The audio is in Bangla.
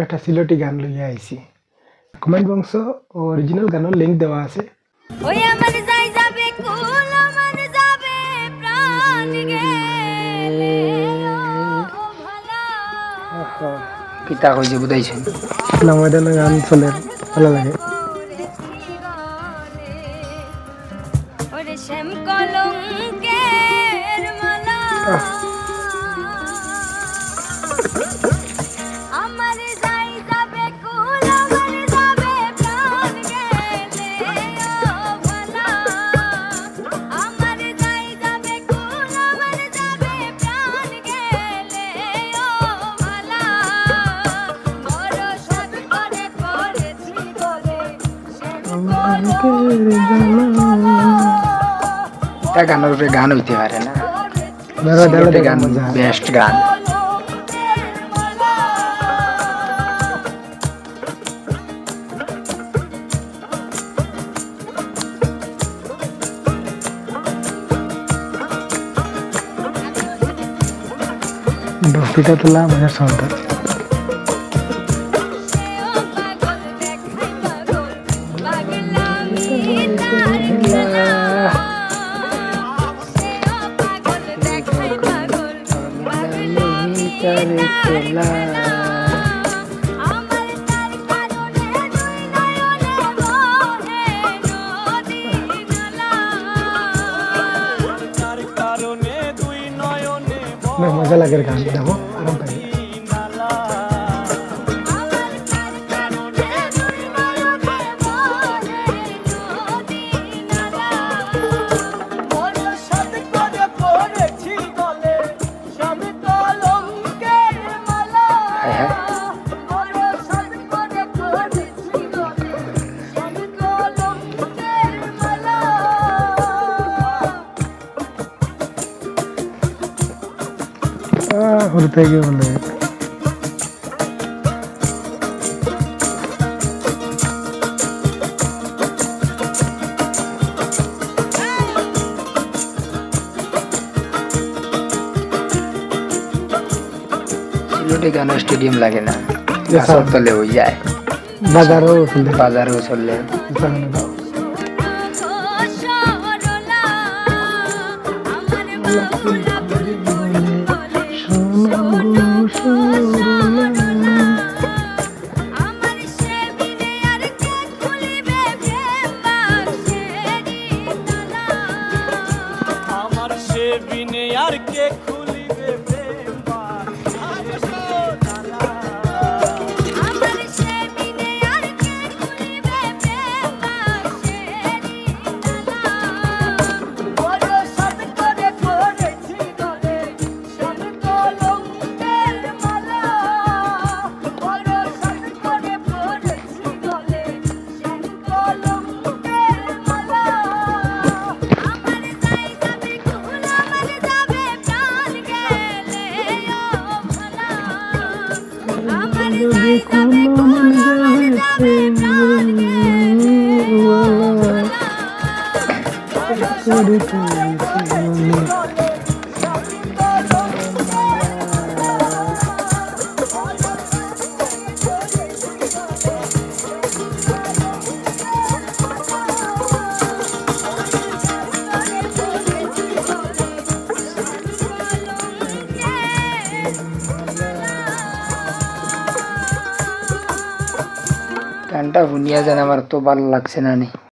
একটা সিলেটি গান লইয়া আইছি। কমেন্ট বংশ অরিজিনাল গানের লিঙ্ক দেওয়া আছে। ওই আমার যাই যাবে কুল আমার যাবে প্রাণ গেলে। পিতা কইছে বুঝাইছেন? ময়দানে গান চলে ভালো লাগে। শ্যাম কলঙ্কের মালা। শ্যাম এটা গানের উপরে গান হইতে পারে না ধরো ঢেলে সিলেটি দেখো গান মজা বেস্ট গান তোলা মজা লাগে গান দেখো আরাম পাই। গিয়ে বলে গানের স্টেডিয়াম লাগে না? তলে হয়ে যায়। বাজারও চলে। বাজারেও চললে দাও। বিনে আর কে যাবে কুল আমার যাবে প্রাণ গানটা শুনিয়া যেন আমার তো ভালো লাগছে না নি।